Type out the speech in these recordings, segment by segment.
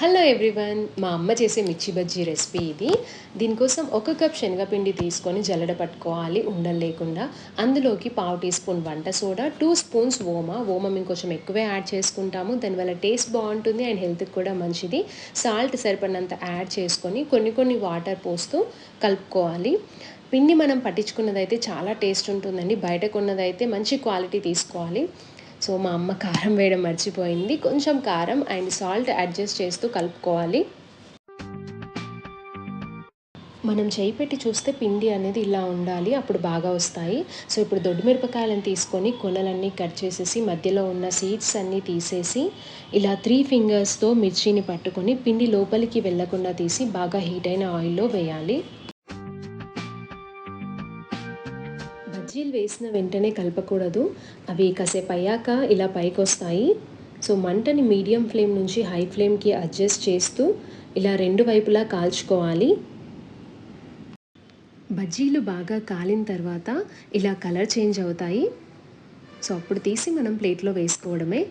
Hello everyone మా అమ్మ చేసే మిర్చి బజ్జీ రెసిపీ ఇది. దీనికోసం ఒక కప్ శనగపిండి తీసుకొని జల్లడ పట్టుకోవాలి ఉండలు లేకుండా. అందులోకి పావు టీ స్పూన్ వంట సోడా టూ స్పూన్స్ ఓమా. ఓమా మేము కొంచెం ఎక్కువే యాడ్ చేసుకుంటాము. దానివల్ల టేస్ట్ బాగుంటుంది అండ్ హెల్త్కి కూడా మంచిది. సాల్ట్ సరిపడినంత యాడ్ చేసుకొని కొన్ని కొన్ని వాటర్ పోస్తూ కలుపుకోవాలి. పిండి మనం పట్టించుకున్నదైతే చాలా టేస్ట్ ఉంటుందండి. బయట కొన్నదైతే మంచి క్వాలిటీ తీసుకోవాలి. సో మా అమ్మ కారం వేయడం మర్చిపోయింది. కొంచెం కారం అండ్ సాల్ట్ అడ్జస్ట్ చేస్తూ కలుపుకోవాలి. మనం చేయి పెట్టి చూస్తే పిండి అనేది ఇలా ఉండాలి. అప్పుడు బాగా వస్తాయి. సో ఇప్పుడు దొడ్డు మిరపకాయలను తీసుకొని కొనలన్నీ కట్ చేసేసి మధ్యలో ఉన్న సీడ్స్ అన్నీ తీసేసి ఇలా త్రీ ఫింగర్స్తో మిర్చిని పట్టుకొని పిండి లోపలికి వెళ్ళకుండా తీసి బాగా హీట్ అయిన ఆయిల్లో వేయాలి. బజ్జీలు వేసిన వెంటనే కలపకూడదు. అవి కాసేపు అయ్యాక ఇలా పైకి వస్తాయి సో మంటని మీడియం ఫ్లేమ్ నుంచి హై ఫ్లేమ్కి అడ్జస్ట్ చేస్తూ ఇలా రెండు వైపులా కాల్చుకోవాలి. బజ్జీలు బాగా కాలిన తర్వాత ఇలా కలర్ చేంజ్ అవుతాయి. సో అప్పుడు తీసి మనం ప్లేట్లో వేసుకోవడమే.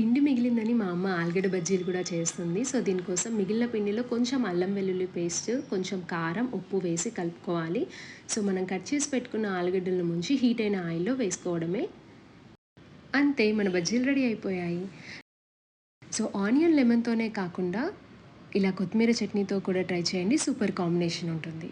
పిండి మిగిలిందని మా అమ్మ ఆలుగడ్డ బజ్జీలు కూడా చేస్తుంది. సో దీనికోసం మిగిలిన పిండిలో కొంచెం అల్లం వెల్లుల్లి పేస్ట్ కొంచెం కారం ఉప్పు వేసి కలుపుకోవాలి. సో మనం కట్ చేసి పెట్టుకున్న ఆలుగడ్డలను ముంచి హీట్ అయిన ఆయిల్లో వేసుకోవడమే. అంతే మన బజ్జీలు రెడీ అయిపోయాయి. సో ఆనియన్ లెమన్తోనే కాకుండా ఇలా కొత్తిమీర చట్నీతో కూడా ట్రై చేయండి. సూపర్ కాంబినేషన్ ఉంటుంది.